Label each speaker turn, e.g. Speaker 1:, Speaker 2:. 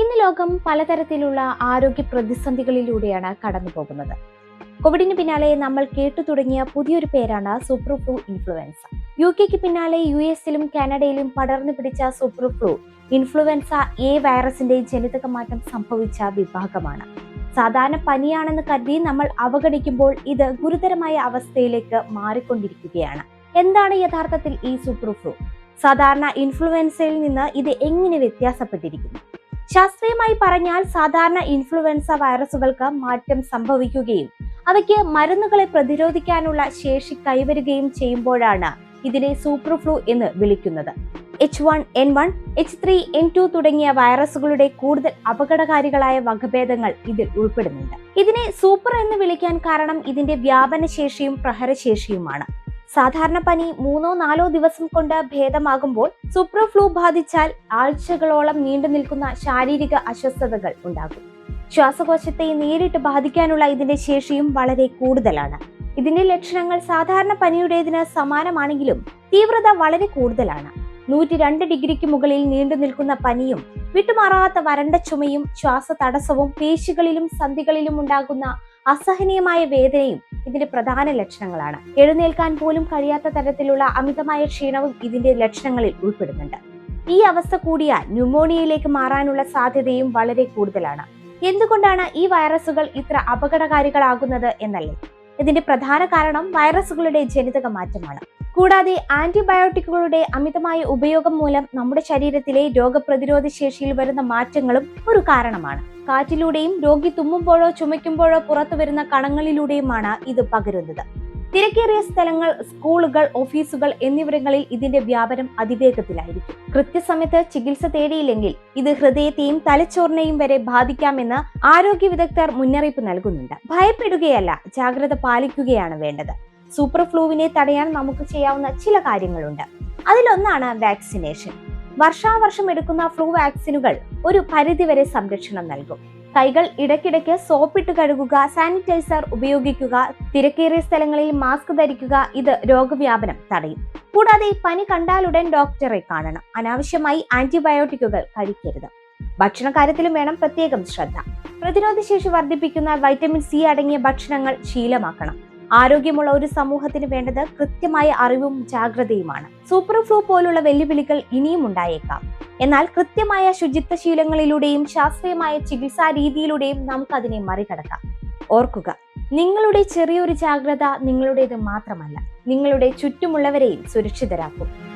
Speaker 1: ഇന്ന് ലോകം പലതരത്തിലുള്ള ആരോഗ്യ പ്രതിസന്ധികളിലൂടെയാണ് കടന്നു പോകുന്നത്. കോവിഡിന് പിന്നാലെ നമ്മൾ കേട്ടു തുടങ്ങിയ പുതിയൊരു പേരാണ് സൂപ്പർ ഫ്ലൂ ഇൻഫ്ലുവൻസ യു കെക്ക് പിന്നാലെ യു എസിലും കാനഡയിലും പടർന്നു പിടിച്ച സൂപ്പർ ഫ്ലൂ ഇൻഫ്ലുവൻസ എ വൈറസിന്റെ ജനിതക മാറ്റം സംഭവിച്ച വിഭാഗമാണ്. സാധാരണ പനിയാണെന്ന് കരുതി നമ്മൾ അവഗണിക്കുമ്പോൾ ഇത് ഗുരുതരമായ അവസ്ഥയിലേക്ക് മാറിക്കൊണ്ടിരിക്കുകയാണ്. എന്താണ് യഥാർത്ഥത്തിൽ ഈ സൂപ്പർ ഫ്ലൂ സാധാരണ ഇൻഫ്ലുവൻസയിൽ നിന്ന് ഇത് എങ്ങനെ വ്യത്യാസപ്പെട്ടിരിക്കുന്നു? ശാസ്ത്രീയമായി പറഞ്ഞാൽ സാധാരണ ഇൻഫ്ലുവൻസ വൈറസുകൾക്ക് മാറ്റം സംഭവിക്കുകയും അവയ്ക്ക് മരുന്നുകളെ പ്രതിരോധിക്കാനുള്ള ശേഷി കൈവരുകയും ചെയ്യുമ്പോഴാണ് ഇതിനെ സൂപ്പർ ഫ്ലൂ എന്ന് വിളിക്കുന്നത്. H one N one H three N two തുടങ്ങിയ വൈറസുകളുടെ കൂടുതൽ അപകടകാരികളായ വകഭേദങ്ങൾ ഇതിൽ ഉൾപ്പെടുന്നുണ്ട്. ഇതിനെ സൂപ്പർ എന്ന് വിളിക്കാൻ കാരണം ഇതിന്റെ വ്യാപനശേഷിയും പ്രഹരശേഷിയുമാണ്. സാധാരണ പനി മൂന്നോ നാലോ ദിവസം കൊണ്ട് ഭേദമാകുമ്പോൾ സൂപ്പർ ഫ്ലൂ ബാധിച്ചാൽ ആഴ്ചകളോളം നീണ്ടു നിൽക്കുന്ന ശാരീരിക അസ്വസ്ഥതകൾ ഉണ്ടാകും. ശ്വാസകോശത്തെ നേരിട്ട് ബാധിക്കാനുള്ള ഇതിന്റെ ശേഷിയും വളരെ കൂടുതലാണ്. ഇതിന്റെ ലക്ഷണങ്ങൾ സാധാരണ പനിയുടേതിന് സമാനമാണെങ്കിലും തീവ്രത വളരെ കൂടുതലാണ്. നൂറ്റി രണ്ട് ഡിഗ്രിക്ക് മുകളിൽ നീണ്ടു നിൽക്കുന്ന പനിയും വിട്ടുമാറാത്ത വരണ്ട ചുമയും ശ്വാസ തടസ്സവും പേശികളിലും സന്ധികളിലും ഉണ്ടാകുന്ന അസഹനീയമായ വേദനയും ഇതിന്റെ പ്രധാന ലക്ഷണങ്ങളാണ്. എഴുന്നേൽക്കാൻ പോലും കഴിയാത്ത തരത്തിലുള്ള അമിതമായ ക്ഷീണവും ഇതിന്റെ ലക്ഷണങ്ങളിൽ ഉൾപ്പെടുന്നുണ്ട്. ഈ അവസ്ഥ കൂടിയാൽ ന്യൂമോണിയയിലേക്ക് മാറാനുള്ള സാധ്യതയും വളരെ കൂടുതലാണ്. എന്തുകൊണ്ടാണ് ഈ വൈറസുകൾ ഇത്ര അപകടകാരികളാകുന്നത് എന്നല്ലേ? ഇതിന്റെ പ്രധാന കാരണം വൈറസുകളുടെ ജനിതക മാറ്റമാണ്. കൂടാതെ ആന്റിബയോട്ടിക്കുകളുടെ അമിതമായ ഉപയോഗം മൂലം നമ്മുടെ ശരീരത്തിലെ രോഗപ്രതിരോധ ശേഷിയിൽ വരുന്ന മാറ്റങ്ങളും ഒരു കാരണമാണ്. കാറ്റിലൂടെയും രോഗി തുമ്മുമ്പോഴോ ചുമയ്ക്കുമ്പോഴോ പുറത്തു വരുന്ന കണങ്ങളിലൂടെയുമാണ് ഇത് പകരുന്നത്. തിരക്കേറിയ സ്ഥലങ്ങൾ സ്കൂളുകൾ ഓഫീസുകൾ എന്നിവിടങ്ങളിൽ ഇതിന്റെ വ്യാപനം അതിവേഗത്തിലായിരിക്കും. കൃത്യസമയത്ത് ചികിത്സ തേടിയില്ലെങ്കിൽ ഇത് ഹൃദയത്തെയും തലച്ചോറിനെയും വരെ ബാധിക്കാമെന്ന് ആരോഗ്യ വിദഗ്ധർ മുന്നറിയിപ്പ് നൽകുന്നുണ്ട്. ഭയപ്പെടുകയല്ല ജാഗ്രത പാലിക്കുകയാണ് വേണ്ടത്. സൂപ്പർ ഫ്ലൂവിനെ തടയാൻ നമുക്ക് ചെയ്യാവുന്ന ചില കാര്യങ്ങളുണ്ട്. അതിലൊന്നാണ് വാക്സിനേഷൻ. വർഷാവർഷം എടുക്കുന്ന ഫ്ലൂ വാക്സിനുകൾ ഒരു പരിധിവരെ സംരക്ഷണം നൽകും. കൈകൾ ഇടയ്ക്കിടയ്ക്ക് സോപ്പിട്ട് കഴുകുക സാനിറ്റൈസർ ഉപയോഗിക്കുക തിരക്കേറിയ സ്ഥലങ്ങളിൽ മാസ്ക് ധരിക്കുക ഇത് രോഗവ്യാപനം തടയും. കൂടാതെ പനി കണ്ടാലുടൻ ഡോക്ടറെ കാണണം. അനാവശ്യമായി ആന്റിബയോട്ടിക്കുകൾ കഴിക്കരുത്. ഭക്ഷണ കാര്യത്തിലും വേണം പ്രത്യേകം ശ്രദ്ധ. പ്രതിരോധശേഷി വർദ്ധിപ്പിക്കുന്ന വൈറ്റമിൻ സി അടങ്ങിയ ഭക്ഷണങ്ങൾ ശീലമാക്കണം. ആരോഗ്യമുള്ള ഒരു സമൂഹത്തിന് വേണ്ടത് കൃത്യമായ അറിവും ജാഗ്രതയുമാണ്. സൂപ്പർ ഫ്ലൂ പോലുള്ള വെല്ലുവിളികൾ ഇനിയും ഉണ്ടായേക്കാം. എന്നാൽ കൃത്യമായ ശുചിത്വ ശീലങ്ങളിലൂടെയും ശാസ്ത്രീയമായ ചികിത്സാ രീതിയിലൂടെയും നമുക്ക് അതിനെ മറികടക്കാം. ഓർക്കുക നിങ്ങളുടെ ചെറിയൊരു ജാഗ്രത നിങ്ങളുടേത് മാത്രമല്ല. നിങ്ങളുടെ ചുറ്റുമുള്ളവരെയും സുരക്ഷിതരാക്കും.